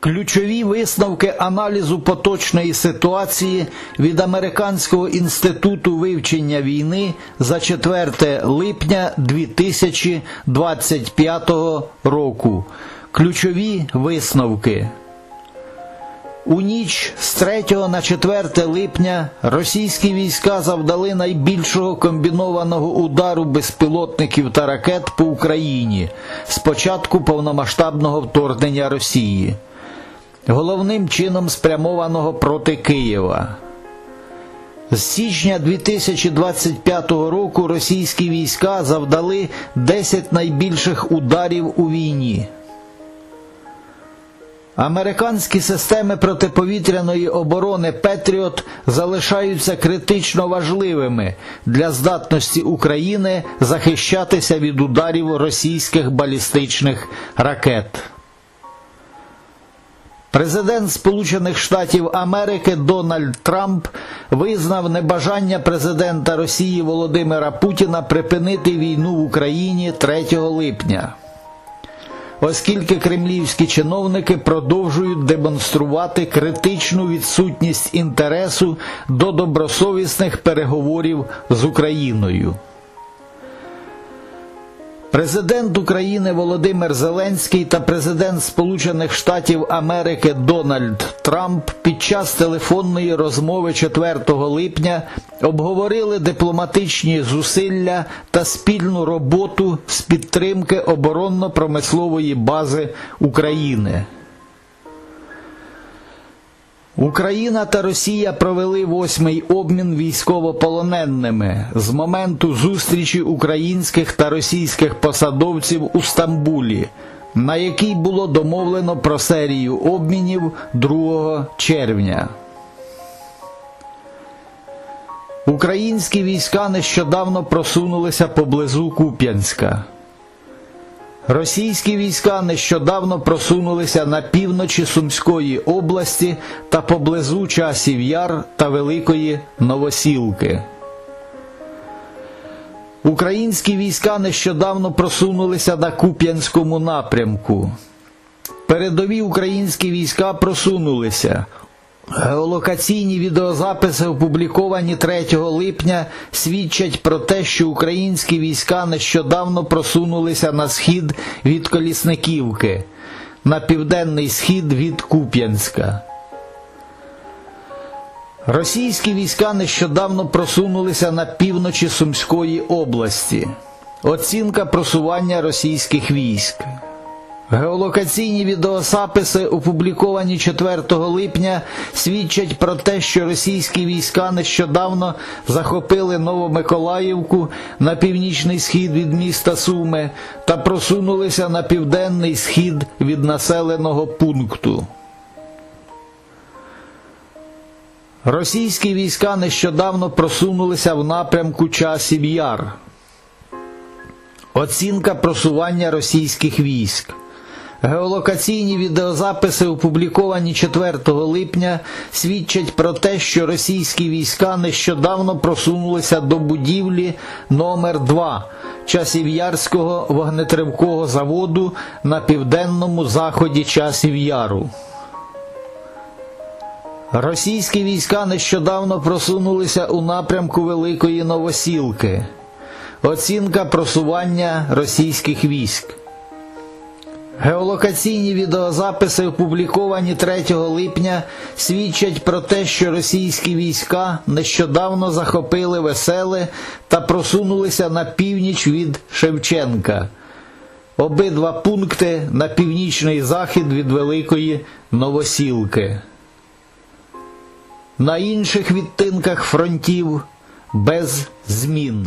Ключові висновки аналізу поточної ситуації від Американського інституту вивчення війни за 4 липня 2025 року. Ключові висновки. У ніч з 3 на 4 липня російські війська завдали найбільшого комбінованого удару безпілотників та ракет по Україні з початку повномасштабного вторгнення Росії, головним чином спрямованого проти Києва. З січня 2025 року російські війська завдали 10 найбільших ударів у війні. Американські системи протиповітряної оборони Петріот залишаються критично важливими для здатності України захищатися від ударів російських балістичних ракет. Президент Сполучених Штатів Америки Дональд Трамп визнав небажання президента Росії Володимира Путіна припинити війну в Україні 3 липня оскільки кремлівські чиновники продовжують демонструвати критичну відсутність інтересу до добросовісних переговорів з Україною. Президент України Володимир Зеленський та президент Сполучених Штатів Америки Дональд Трамп під час телефонної розмови 4 липня обговорили дипломатичні зусилля та спільну роботу з підтримки оборонно-промислової бази України. Україна та Росія провели восьмий обмін військовополоненими з моменту зустрічі українських та російських посадовців у Стамбулі, на якій було домовлено про серію обмінів 2 червня. Українські війська нещодавно просунулися поблизу Куп'янська. Російські війська нещодавно просунулися на півночі Сумської області та поблизу часів Яр та Великої Новосілки. Українські війська нещодавно просунулися на Куп'янському напрямку. Передові українські війська просунулися. Геолокаційні відеозаписи, опубліковані 3 липня, свідчать про те, що українські війська нещодавно просунулися на схід від Колісниківки, на південний схід від Куп'янська. Російські війська нещодавно просунулися на півночі Сумської області. Оцінка просування російських військ. Геолокаційні відеозаписи, опубліковані 4 липня, свідчать про те, що російські війська нещодавно захопили Новомиколаївку на північний схід від міста Суми та просунулися на південний схід від населеного пункту. Російські війська нещодавно просунулися в напрямку часів Яр. Оцінка просування російських військ. Геолокаційні відеозаписи, опубліковані 4 липня, свідчать про те, що російські війська нещодавно просунулися до будівлі номер 2 Часів'ярського вогнетривкого заводу на південному заході Часів Яру. Російські війська нещодавно просунулися у напрямку Великої Новосілки. Оцінка просування російських військ. Геолокаційні відеозаписи, опубліковані 3 липня, свідчать про те, що російські війська нещодавно захопили веселе та просунулися на північ від Шевченка. Обидва пункти на північний захід від Великої Новосілки. На інших відтинках фронтів без змін.